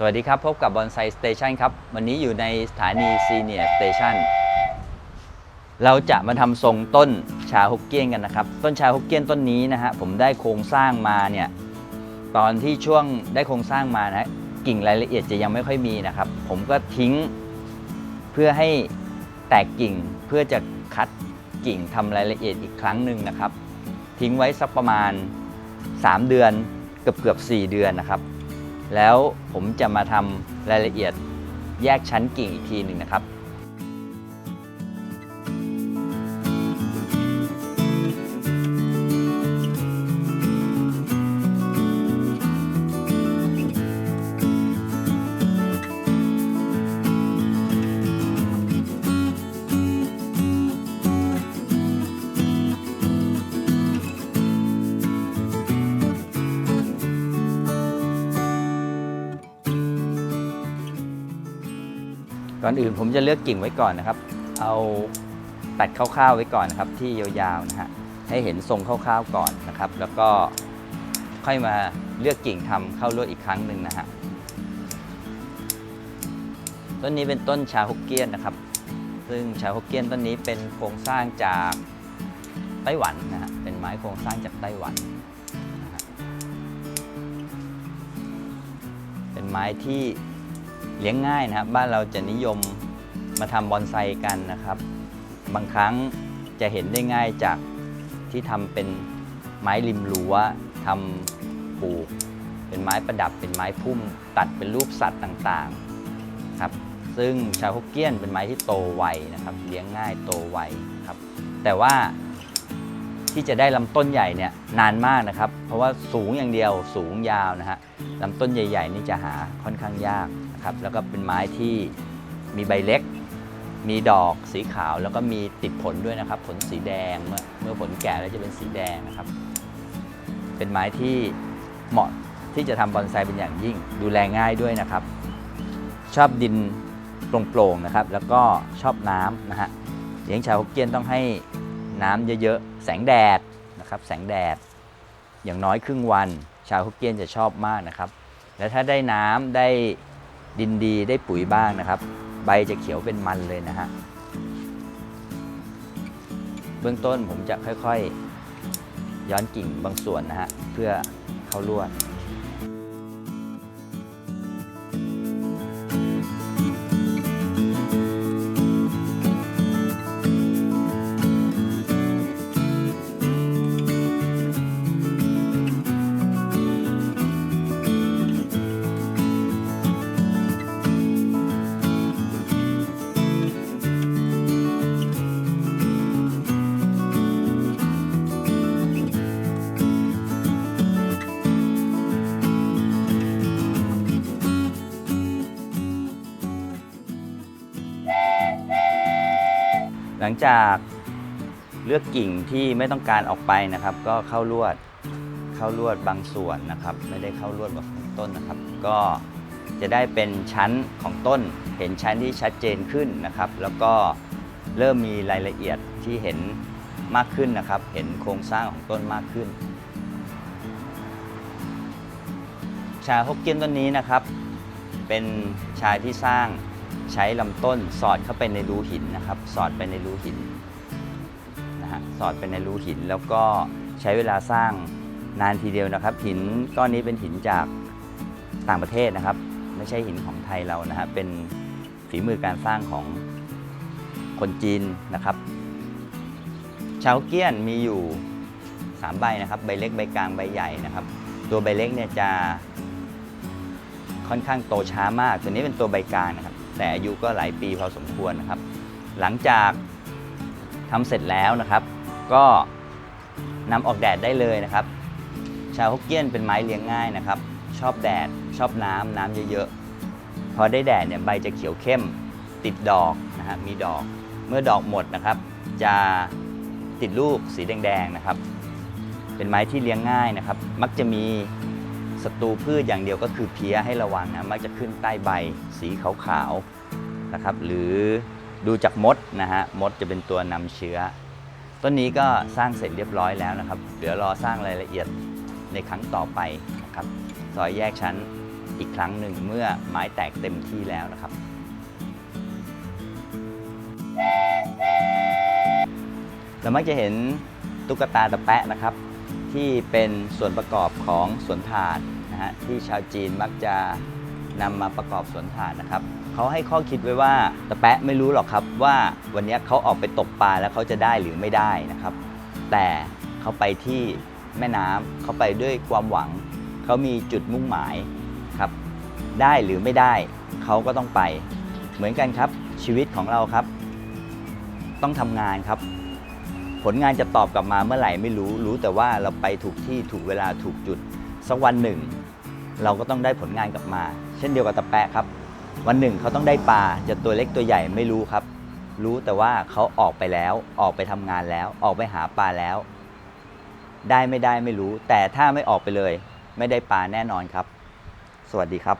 สวัสดีครับ พบกับบอนไซสเตชันครับ วันนี้อยู่ในสถานีซีเนียร์สเตชันเราจะมาทำทรงต้นชาฮกเกี้ยนกันนะครับ ต้นชาฮกเกี้ยนต้นนี้นะฮะผมได้โครงสร้างมาเนี่ยตอนที่ช่วงได้โครงสร้างมานะกิ่งรายละเอียดจะยังไม่ค่อยมีนะครับ ผมก็ทิ้งเพื่อให้แตกกิ่งเพื่อจะคัดกิ่งทำรายละเอียดอีกครั้งหนึ่งนะครับ ทิ้งไว้สักประมาณ 3 เดือนเกือบเกือบ4เดือนนะครับ แล้วผมจะมาทำรายละเอียดแยกชั้นกิ่งอีกทีหนึ่งนะครับ ก่อนอื่นผมจะเลือกกิ่งไว้ก่อนนะครับ เอาตัดคร่าวๆไว้ก่อนนะครับที่ยาวๆนะฮะให้เห็นทรงคร่าวๆก่อนนะครับ แล้วก็ค่อยมาเลือกกิ่งทำเข้าลวดอีกครั้งหนึ่งนะฮะต้นนี้เป็นต้นชาฮกเกี้ยนนะครับ ซึ่งชาฮกเกี้ยนต้นนี้เป็นโครงสร้างจากไต้หวันนะฮะเป็นไม้โครงสร้างจากไต้หวันนะะเป็นไม้ที่ เลี้ยงง่ายนะครับบ้านเราจะนิยมมาทำบอนไซกันนะครับ บางครั้งจะเห็นได้ง่ายจากที่ทำเป็นไม้ริมรั้วทำปลูก เป็นไม้ประดับเป็นไม้พุ่ม ตัดเป็นรูปสัตว์ต่างๆครับซึ่งชาวฮกเกี้ยนเป็นไม้ที่โตไวนะครับ เลี้ยงง่ายโตไวครับ แต่ว่าที่จะได้ลำต้นใหญ่เนี่ยนานมากนะครับ เพราะว่าสูงอย่างเดียวสูงยาวนะฮะลำต้นใหญ่ ๆ นี่จะหาค่อนข้างยาก ครับแล้วก็เป็นไม้ที่มีใบเล็ก มีดอกสีขาวแล้วก็มีติดผลด้วยนะครับ ผลสีแดงเมื่อเมื่อผลแก่แล้วจะเป็นสีแดงนะครับ เป็นไม้ที่เหมาะที่จะทำบอนไซเป็นอย่างยิ่ง ดูแลง่ายด้วยนะครับ ชอบดินโปร่งๆนะครับ แล้วก็ชอบน้ำนะฮะเลี้ยงชาวฮกเกี้ยนต้องให้น้ำเยอะๆแสงแดดนะครับแสงแดดอย่างน้อยครึ่งวัน ชาวฮกเกี้ยนจะชอบมากนะครับ และถ้าได้น้ำได้ ดินดีได้ปุ๋ยบ้างนะครับ ใบจะเขียวเป็นมันเลยนะฮะเบื้องต้นผมจะค่อยๆ ย้อนกิ่งบางส่วนนะฮะเพื่อเข้าลวด หลังจากเลือกกิ่งที่ไม่ต้องการออกไปนะครับ ก็เข้าลวดเข้าลวดบางส่วนนะครับ ไม่ได้เข้าลวดแบบต้นนะครับ ก็จะได้เป็นชั้นของต้น เห็นชั้นที่ชัดเจนขึ้นนะครับ แล้วก็เริ่มมีรายละเอียดที่เห็นมากขึ้นนะครับ เห็นโครงสร้างของต้นมากขึ้น ชาฮกเกี้ยนต้นนี้นะครับ เป็นชายที่สร้าง ใช้ลำต้นสอดเข้าไปในรูหินนะครับ สอดไปในรูหินนะฮะสอดไปในรูหินแล้วก็ใช้เวลาสร้างนานทีเดียวนะครับ หินก้อนนี้เป็นหินจากต่างประเทศนะครับ ไม่ใช่หินของไทยเรานะฮะเป็นฝีมือการสร้างของคนจีนนะครับ ชาวเกี้ยนมีอยู่ 3 ใบนะครับ ใบเล็กใบกลางใบใหญ่นะครับ ตัวใบเล็กเนี่ยจะค่อนข้างโตช้ามาก ตัวนี้เป็นตัวใบกลางนะครับ แต่อายุก็หลายปีพอสมควรนะครับ หลังจากทำเสร็จแล้วนะครับ ก็นำออกแดดได้เลยนะครับ ชาวฮกเกี้ยนเป็นไม้เลี้ยงง่ายนะครับ ชอบแดดชอบน้ำน้ำเยอะๆ พอได้แดดเนี่ยใบจะเขียวเข้มติดดอกนะฮะมีดอกเมื่อดอกหมดนะครับ จะติดลูกสีแดงๆนะครับ เป็นไม้ที่เลี้ยงง่ายนะครับ มักจะมี ศัตรูพืชอย่างเดียวก็คือเพี้ยให้ระวังนะมักจะขึ้นใต้ใบสีขาวๆนะครับ หรือดูจากมดนะฮะมดจะเป็นตัวนำเชื้อ ต้นนี้ก็สร้างเสร็จเรียบร้อยแล้วนะครับเดี๋ยวรอสร้างรายละเอียดในครั้งต่อไปนะครับซอยแยกชั้นอีกครั้งหนึ่งเมื่อไม้แตกเต็มที่แล้วนะครับ เรามักจะเห็นตุ๊กตาตะแปะนะครับ ที่เป็นส่วนประกอบของสวนถาดนะฮะที่ชาวจีนมักจะนำมาประกอบสวนถาดนะครับเขาให้ข้อคิดไว้ว่าตะแปะไม่รู้หรอกครับว่าวันนี้เขาออกไปตกปลาแล้วเขาจะได้หรือไม่ได้นะครับ แต่เขาไปที่แม่น้ำเขาไปด้วยความหวัง เขามีจุดมุ่งหมายครับได้หรือไม่ได้เขาก็ต้องไป เหมือนกันครับชีวิตของเราครับ ต้องทำงานครับ ผลงานจะตอบกลับมาเมื่อไหร่ไม่รู้รู้แต่ว่าเราไปถูกที่ถูกเวลาถูกจุดสักวันหนึ่ง เราก็ต้องได้ผลงานกลับมา เช่นเดียวกับตะแปะครับ วันหนึ่งเขาต้องได้ปลาจะตัวเล็กตัวใหญ่ไม่รู้ครับ รู้แต่ว่าเขาออกไปแล้วออกไปทำงานแล้ว ออกไปหาปลาแล้ว ได้ไม่ได้ไม่รู้ แต่ถ้าไม่ออกไปเลย ไม่ได้ปลาแน่นอนครับ สวัสดีครับ